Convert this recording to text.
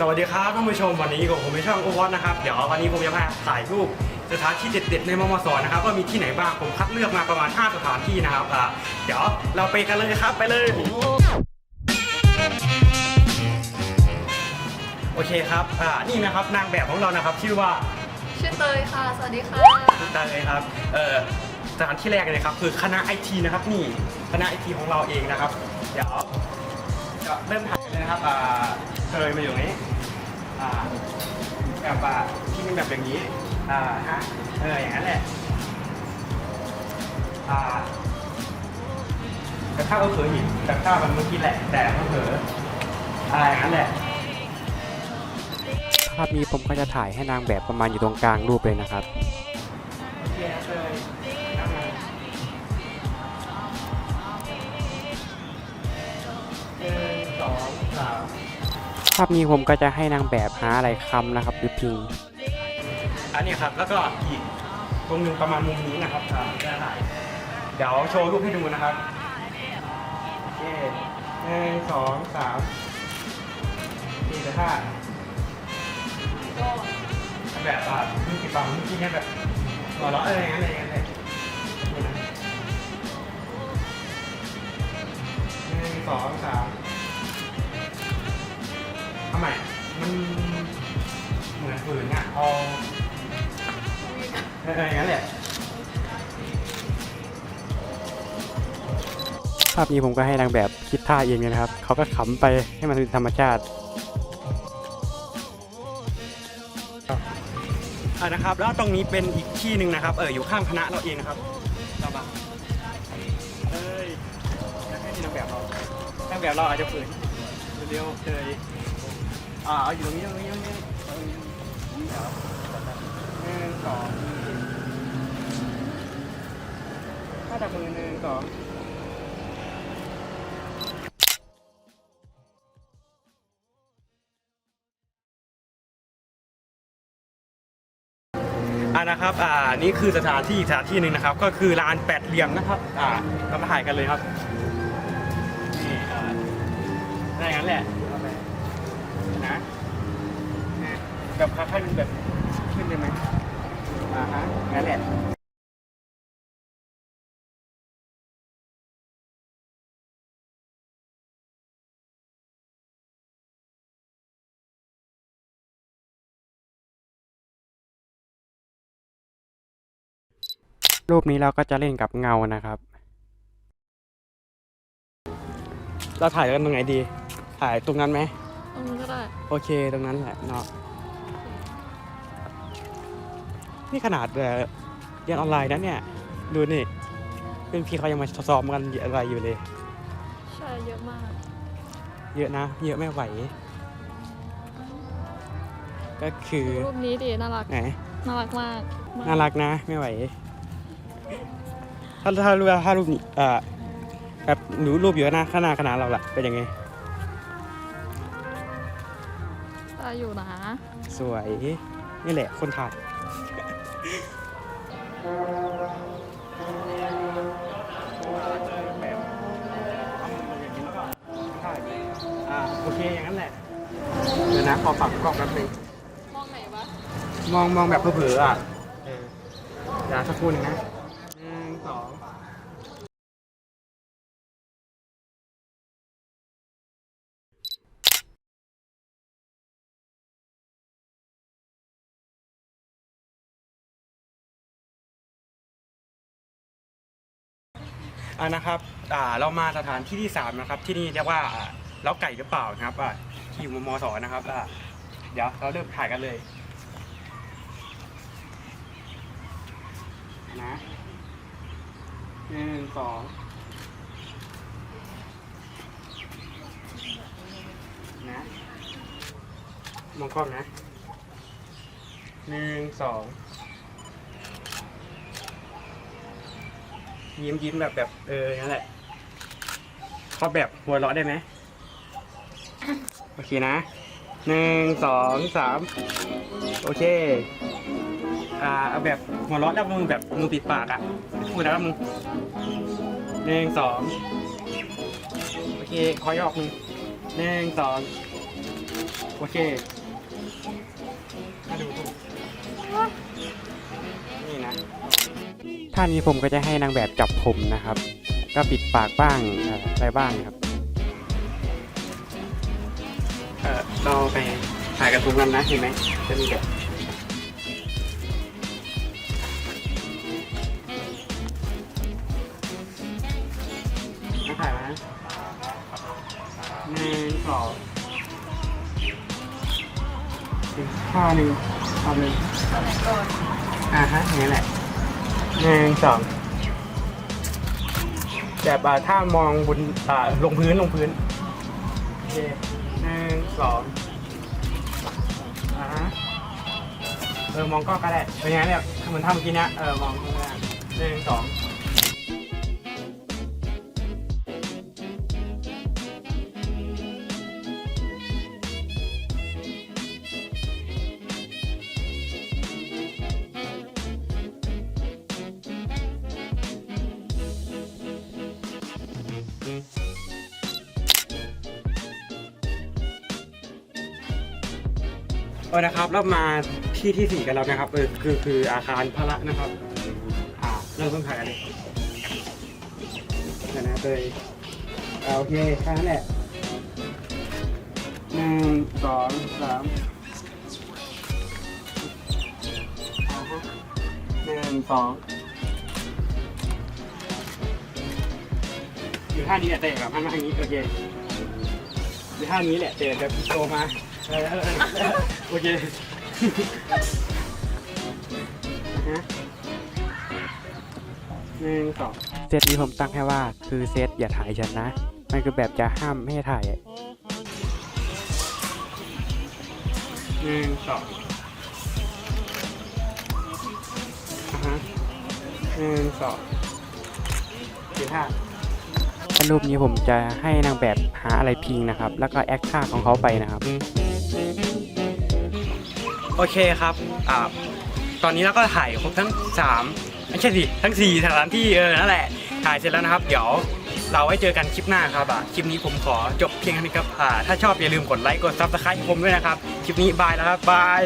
สวัสดีครับท่านผู้ชมวันนี้กับผมในช่องโอวอตนะครับเดี๋ยววันนี้ผมจะพาถ่ายรูปสถานที่เด็ดๆในมมสนะครับว่ามีที่ไหนบ้างผมคัดเลือกมาประมาณ 5 สถานที่นะครับอ่าเดี๋ยวเราไปกันเลยครับไปเลย โอเคครับอ่านี่นะครับนางแบบของเรานะครับชื่อว่าชื่อเตยค่ะ สวัสดีค่ะได้เลยครับเอ่อสถานที่แรกเลยครับคือคณะไอทีนะครับนี่คณะไอทีของเราเองนะครับ เดี๋ยวจะเริ่มถ่ายเลยนะครับอ่า เคยมาอยู่ตรงนี้อ่าแบบว่าที่เป็นแบบอย่างนี้ อ่าฮะเอออย่างนั้นแหละอ่าแต่ถ้าก็เผลออีกแต่ถ้ามันเมื่อกี้แหละ แต่ก็เผลออะไรอย่างนั้นแหละภาพนี้ผมก็จะถ่ายให้นางแบบประมาณอยู่ตรงกลางรูปเลยนะครับ โอเคเลยนั่งมาหนึ่งสองสาม ภาพนี้ผมก็จะให้นางแบบหาอะไรคำนะครับ หรือพิง อันนี้ครับแล้วก็อีกตรงหนึ่งประมาณมุมนี้นะครับอ่าจะถ่ายเดี๋ยวโชว์รูปให้ดูนะครับโอเคหนึ่งสองสามนี่แต่ถ้าแบบอ่ามือปิดปามือกี้เนี่ยแบบหัวเราะอะไรอย่างนั้นอะไรอย่างนั้นเลยหนึ่งสองสาม ทำไมมันเหมือนฝืนอะเอาเอออย่างนั้นแหละ ภาพนี้ผมก็ให้นางแบบคิดท่าเองเลยนะครับ เขาก็ขำไปให้มันเป็นธรรมชาติอ่านะครับ แล้วตรงนี้เป็นอีกที่หนึ่งนะครับ เอออยู่ข้างคณะเราเองนะครับเรามาเอ้ยแล้วให้นางแบบเรานางแบบเราอาจจะฝืนเร็วๆเลย อ่าเอาอยู่ตรงนี้ตรงนี้ตรงนี้ตรงนี้เดี๋ยวหนึ่งสองถ้าจับมือหนึ่งสองอ่านะครับ อ่า นี่คือสถานที่สถานที่หนึ่งนะครับ ก็คือลานแปดเหลี่ยมนะครับ อ่าเรามาถ่ายกันเลยครับ นี่อ่าได้งั้นแหละเอาไปนะ แบบค่อยๆแบบขึ้นได้ไหมอ่าฮะงั้นแหละรูปนี้เราก็จะเล่นกับเงานะครับ เราถ่ายกันตรงไหนดี ถ่ายตรงนั้นไหมตรงนี้ก็ได้ โอเค ตรงนั้นแหละเนาะ นี่ขนาดเอ่อเรียนออนไลน์นะเนี่ย ดูนี่เพื่อนพี่เขายังมาซ้อมกันอะไรอยู่เลย ใช่เยอะมาก เยอะนะ เยอะไม่ไหว ก็คือรูปนี้ดิน่ารักไหนน่ารักมากน่ารักนะ ไม่ไหว ถ้าถ้ารูปถ้ารูปนี้เอ่อแบบหนูรูปอยู่หน้าข้างหน้าขนาดเราล่ะเป็นยังไงได้อยู่นะ สวย นี่แหละคนถ่าย อ่าโอเคอย่างนั้นแหละ เดี๋ยวนะขอปรับกล้องแป๊บนึงมองไหนวะมองมองแบบเผลอๆอะเออเดี๋ยวสักครู่หนึงนะหนึ่งสอง อ่านะครับอ่าเรามาสถานที่ที่สามนะครับ ที่นี่เรียกว่าอ่าเล้าไก่หรือเปล่านะครับอ่าที่อยู่มมสนะครับอ่าเดี๋ยวเราเริ่มถ่ายกันเลยนะหนึ่งสองนะมองกล้องนะหนึ่งสอง ยิ้มยิ้มแบบแบบเออนั่นแหละเขาแบบหัวเราะได้ไหมโอเคนะหนึ่งสองสามโอเค อ่าเอาแบบหัวเราะแล้วมึงแบบมือปิดปากอะพูดแล้วมึงหนึ่งสองโอเคคอยออกมึงหนึ่งสองโอเคมาดูถูก ท่านี้ผมก็จะให้นางแบบจับผมนะครับ ก็ปิดปากบ้างเอ่ออะไรบ้างครับเออเราไปถ่ายกระทุงกันนะเห็นไหมจะมีแบบมาถ่ายนะหนึ่งสองหนึ่งห้าหนึ่งเอาหนึ่งอ่าฮะอย่างนี้แหละ หนึ่งสองแบบอ่าถ้ามองบนอ่าลงพื้นลงพื้นโอเคหนึ่งสองอ่าฮะเออมองกล้องก็ได้เป็นไงเนี่ยเหมือนทำเมื่อกี้เนี้ยเออมองข้างล่างหนึ่งสอง ออนะครับเรามาที่ที่สี่กันแล้วนะครับเออคือคืออาคารพระนะครับ อ่าเริ่มต้นถ่ายกันเลยเดี๋ยวนะเลยอ่าโอเคแค่นั้นแหละหนึ่งสองสามหนึ่งสองอยู่ท่านี้แหละเตะกับท่ามาทางนี้โอเคอยู่ท่านี้แหละเตะกับโตมา เออเออเออโอเคอ่าฮะหนึ่งสองเซตนี้ผมตั้งให้ว่าคือเซตอย่าถ่ายฉันนะ มันคือแบบจะห้ามไม่ให้ถ่ายอะหนึ่งสองอ่าฮะหนึ่งสองสี่ห้ารูปนี้ผมจะให้นางแบบหาอะไรพิงนะครับ แล้วก็แอคท่าของเขาไปนะครับ โอเคครับอ่าตอนนี้เราก็ถ่ายครบทั้งสามไม่ใช่สิทั้งสี่สถานที่เออนั่นแหละถ่ายเสร็จแล้วนะครับ เดี๋ยวเราไว้เจอกันคลิปหน้าครับอะคลิปนี้ผมขอจบเพียงเท่านี้ครับอ่าถ้าชอบอย่าลืมกดไลค์กดซับสไครต์ผมด้วยนะครับ คลิปนี้บายแล้วครับบาย